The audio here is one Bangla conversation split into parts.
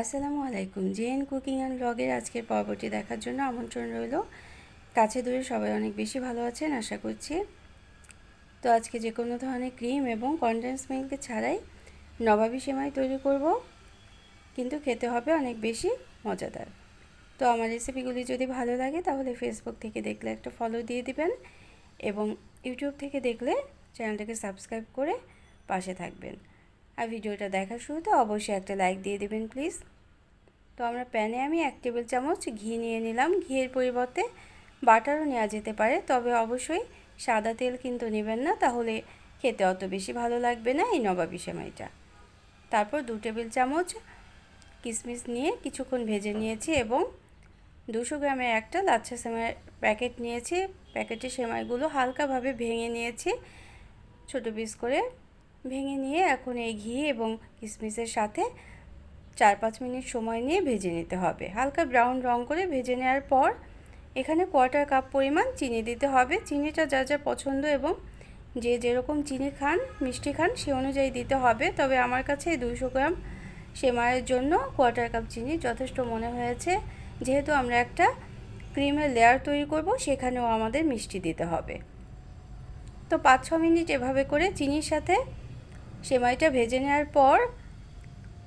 আসসালামু আলাইকুম। জেএন কুকিং অ্যান্ড ব্লগের আজকের পর্বটি দেখার জন্য আমন্ত্রণ রইল। কাছে দূরে সবাই অনেক বেশি ভালো আছেন, আশা করছি। তো আজকে যে কোনো ধরনের ক্রিম এবং কনডেন্স মিল্ক ছাড়াই নবাবি সেমাই তৈরি করব। কিন্তু খেতে হবে অনেক বেশি মজাদার। তো আমার রেসিপিগুলি যদি ভালো লাগে তাহলে ফেসবুক থেকে দেখলে একটা ফলো দিয়ে দিবেন এবং ইউটিউব থেকে দেখলে চ্যানেলটাকে সাবস্ক্রাইব করে পাশে থাকবেন। আর ভিডিওটা দেখার শুরুতে অবশ্যই একটা লাইক দিয়ে দেবেন প্লিজ তো আমরা প্যানে আমি এক টেবিল চামচ ঘি নিয়ে নিলাম। ঘিয়ের পরিবর্তে বাটারও নেওয়া যেতে পারে, তবে অবশ্যই সাদা তেল কিন্তু নেবেন না, তাহলে খেতে অত বেশি ভালো লাগবে না এই নবাবি সেমাইটা। তারপর দু টেবিল চামচ কিশমিশ নিয়ে কিছুক্ষণ ভেজে নিয়েছি এবং দুশো গ্রামের একটা লাচ্ছা সেমাই প্যাকেট নিয়েছি। প্যাকেটের সেমাইগুলো হালকাভাবে ভেঙে নিয়েছি, ছোটো পিস করে। ভেঙে নিয়ে এখন এই ঘি এবং কিশমিশের সাথে চার পাঁচ মিনিট সময় নিয়ে ভেজে নিতে হবে। হালকা ব্রাউন রং করে ভেজে নেওয়ার পর এখানে কোয়ার্টার কাপ পরিমাণ চিনি দিতে হবে। চিনিটা যা যা পছন্দ এবং যে যেরকম চিনি খান, মিষ্টি খান, সে অনুযায়ী দিতে হবে। তবে আমার কাছে দুশো গ্রাম সেমাইয়ের জন্য কোয়ার্টার কাপ চিনি যথেষ্ট মনে হয়েছে। যেহেতু আমরা একটা ক্রিমের লেয়ার তৈরি করব, সেখানেও আমাদের মিষ্টি দিতে হবে। তো পাঁচ ছ মিনিট এভাবে করে চিনির সাথে সেমাইটা ভেজে নেওয়ার পর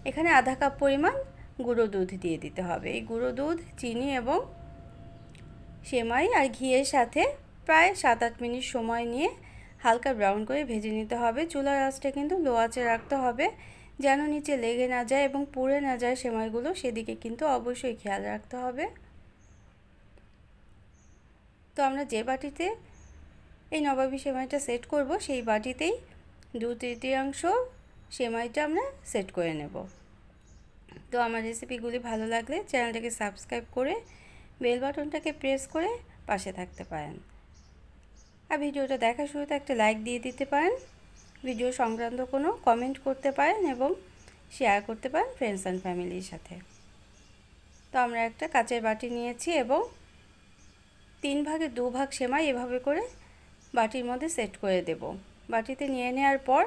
এখানে আধা কাপ পরিমাণ গুঁড়ো দুধ দিয়ে দিতে হবে। এই গুঁড়ো দুধ, চিনি এবং সেমাই আর ঘিয়ের সাথে প্রায় সাত আট মিনিট সময় নিয়ে হালকা ব্রাউন করে ভেজে নিতে হবে। চুলার আঁচটা কিন্তু লো আঁচে রাখতে হবে যেন নিচে লেগে না যায় এবং পুড়ে না যায় সেমাইগুলো। সেদিকে কিন্তু অবশ্যই খেয়াল রাখতে হবে। তো আমরা যে বাটিতে এই নবাবী সেমাইটা সেট করব, সেই বাটিতেই দু তৃতীয়াংশ সেমাইটা আমরা সেট করে নেব। তো আমার রেসিপিগুলি ভালো লাগলে চ্যানেলটাকে সাবস্ক্রাইব করে বেল বাটনটাকে প্রেস করে পাশে থাকতে পারেন। আর ভিডিওটা দেখার শুরুতে একটা লাইক দিয়ে দিতে পারেন। ভিডিও সংক্রান্ত কোনো কমেন্ট করতে পারেন এবং শেয়ার করতে পারেন ফ্রেন্ডস অ্যান্ড ফ্যামিলির সাথে। তো আমরা একটা কাচের বাটি নিয়েছি এবং তিন ভাগে দু ভাগ সেমাই এভাবে করে বাটির মধ্যে সেট করে দেব। বাটিতে নিয়ে নেওয়ার পর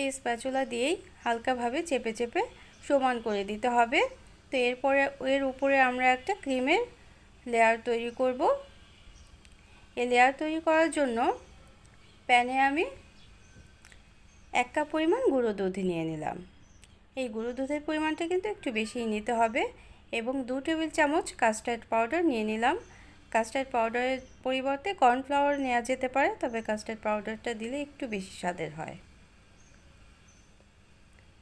এই স্প্যাচুলা দিয়েই হালকাভাবে চেপে চেপে সমান করে দিতে হবে। তো এরপরে, এর উপরে আমরা একটা ক্রিমের লেয়ার তৈরি করব। এই লেয়ার তৈরি করার জন্য প্যানে আমি এক কাপ পরিমাণ গুঁড়ো দুধ নিয়ে নিলাম। এই গুঁড়ো দুধের পরিমাণটা কিন্তু একটু বেশিই নিতে হবে এবং দু টেবিল চামচ কাস্টার্ড পাউডার নিয়ে নিলাম। কাস্টার্ড পাউডারের পরিবর্তে কর্নফ্লাওয়ার নেওয়া যেতে পারে, তবে কাস্টার্ড পাউডারটা দিলে একটু বেশি স্বাদের হয়।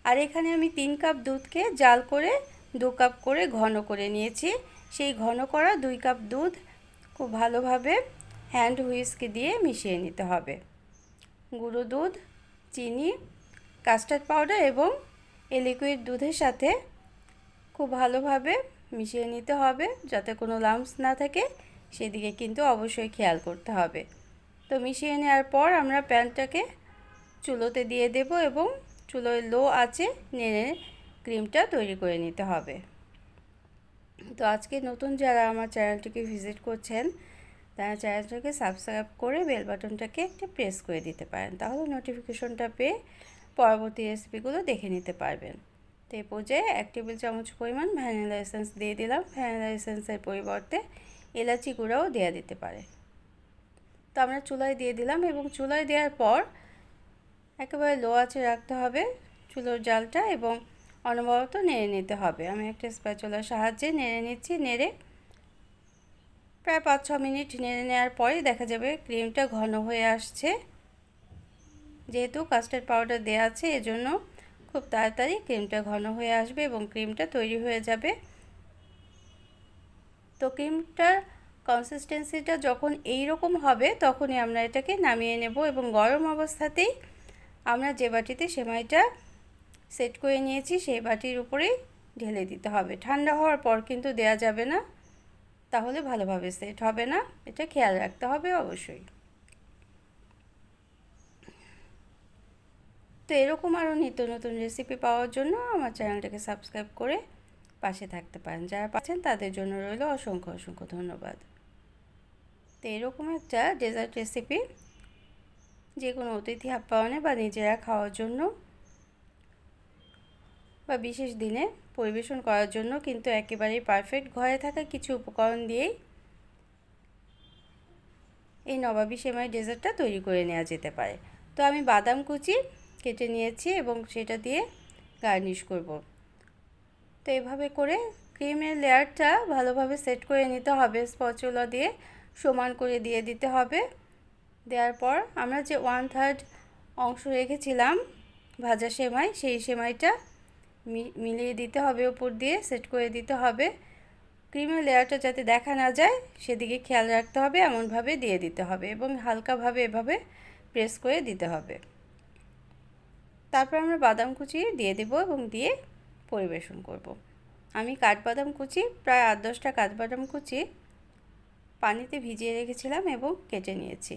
আর এখানে আমি তিন কাপ দুধকে জাল করে দু কাপ করে ঘন করে নিয়েছি। সেই ঘন করা দুই কাপ দুধ খুব ভালোভাবে হ্যান্ড হুইস্ক দিয়ে মিশিয়ে নিতে হবে। গুঁড়ো দুধ, চিনি কাস্টার্ড পাউডার এবং এই লিকুইড দুধের সাথে খুব ভালোভাবে মিশিয়ে নিতে হবে যাতে কোনো লাম্পস না থাকে। সেদিকে কিন্তু অবশ্যই খেয়াল করতে হবে। তো মিশিয়ে নেওয়ার পর আমরা প্যানটাকে চুলোতে দিয়ে দেব এবং চুলোয় লো আছে নেড়ে ক্রিমটা তৈরি করে নিতে হবে। তো আজকে নতুন যারা আমার চ্যানেলটিকে ভিজিট করছেন, তারা চ্যানেলটাকে সাবস্ক্রাইব করে বেল বাটনটাকে একটু প্রেস করে দিতে পারেন। তাহলে নোটিফিকেশনটা পেয়ে পরবর্তী রেসিপিগুলো দেখে নিতে পারবেন। তো এই পর্যায়ে এক টেবিল চামচ পরিমাণ ভ্যানিলা এসেন্স দিয়ে দিলাম। ভ্যানিলা এসেন্সের পরিবর্তে এলাচি গুঁড়াও দেওয়া দিতে পারে। তো আমরা চুলায় দিয়ে দিলাম এবং চুলায় দেওয়ার পর একেবারে লো আঁচে রাখতে হবে চুলোর জালটা এবং অনবরত নেড়ে নিতে হবে। আমি একটা স্প্যাচুলার সাহায্যে নেড়ে নিচ্ছি, নেড়ে প্রায় পাঁচ ছ মিনিট নেড়ে নেওয়ার পরে দেখা যাবে ক্রিমটা ঘন হয়ে আসছে। যেহেতু কাস্টার্ড পাউডার দেওয়া আছে, এজন্য খুব তাড়াতাড়ি ক্রিমটা ঘন হয়ে আসবে এবং ক্রিমটা তৈরি হয়ে যাবে। তো ক্রিমটার কনসিস্টেন্সিটা যখন এই রকম হবে, তখনই আমরা এটাকে নামিয়ে নেব এবং গরম অবস্থাতেই আমরা যে বাটিতে সেমাইটা সেট করে নিয়েছি, সেই বাটির উপরেই ঢেলে দিতে হবে। ঠান্ডা হওয়ার পর কিন্তু দেয়া যাবে না, তাহলে ভালোভাবে সেট হবে না। এটা খেয়াল রাখতে হবে অবশ্যই। তো এরকম আরও নিত্য নতুন রেসিপি পাওয়ার জন্য আমার চ্যানেলটাকে সাবস্ক্রাইব করে পাশে থাকতে পারেন। যারা পাচ্ছেন তাদের জন্য রইল অসংখ্য অসংখ্য ধন্যবাদ। তো এরকম একটা ডেজার্ট রেসিপি যে কোনো অতিথি আপ্যায়নে বা নিজেরা খাওয়ার জন্য বা বিশেষ দিনে পরিবেশন করার জন্য কিন্তু একেবারেই পারফেক্ট ঘরে থাকা কিছু উপকরণ দিয়েই এই নবাবি সেমাই ডেজার্টটা তৈরি করে নেওয়া যেতে পারে। তো আমি বাদাম কুচি কেটে নিয়েছি এবং সেটা দিয়ে গার্নিশ করব। তো এভাবে করে ক্রিমের লেয়ারটা ভালোভাবে সেট করে নিতে হবে স্পচুলা দিয়ে, সমান করে দিয়ে দিতে হবে। দেওয়ার পর আমরা যে ওয়ান থার্ড অংশ রেখেছিলাম ভাজা সেমাই, সেই সেমাইটা মিলিয়ে দিতে হবে উপর দিয়ে, সেট করে দিতে হবে। ক্রিমের লেয়ারটা যাতে দেখা না যায়, সেদিকে খেয়াল রাখতে হবে, এমনভাবে দিয়ে দিতে হবে এবং হালকাভাবে এভাবে প্রেস করে দিতে হবে। তারপর আমরা বাদাম কুচি দিয়ে দেব এবং দিয়ে পরিবেশন করব। আমি কাঠবাদাম কুচি, প্রায় আট দশটা কাঠবাদাম কুচি পানিতে ভিজিয়ে রেখেছিলাম এবং কেটে নিয়েছি।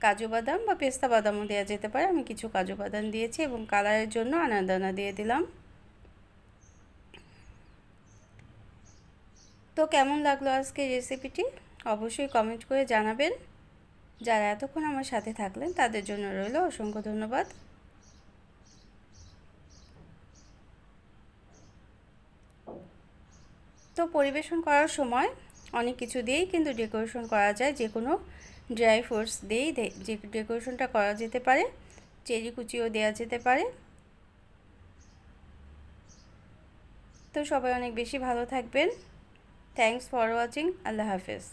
কাজু বাদাম বা পেস্তা বাদামও দেওয়া যেতে পারে। আমি কিছু কাজু বাদাম দিয়েছি এবং কালারের জন্য আনাদানা দিয়ে দিলাম। তো কেমন লাগল আজকে রেসিপিটি? অবশ্যই কমেন্ট করে জানাবেন। যারা এতক্ষণ আমার সাথে থাকলেন, তাদের জন্য রইল অসংখ্য ধন্যবাদ। তো পরিবেশন করার সময় অনেক কিছু দিয়েই কিন্তু ডেকোরেশন করা যায়, যে কোনো ড্রাই ফ্রুটস দিয়েই যে ডেকোরেশনটা করা যেতে পারে, চেরি কুচিও দেওয়া যেতে পারে। তো সবাই অনেক বেশি ভালো থাকবেন। থ্যাংকস ফর ওয়াচিং আল্লাহ হাফেজ।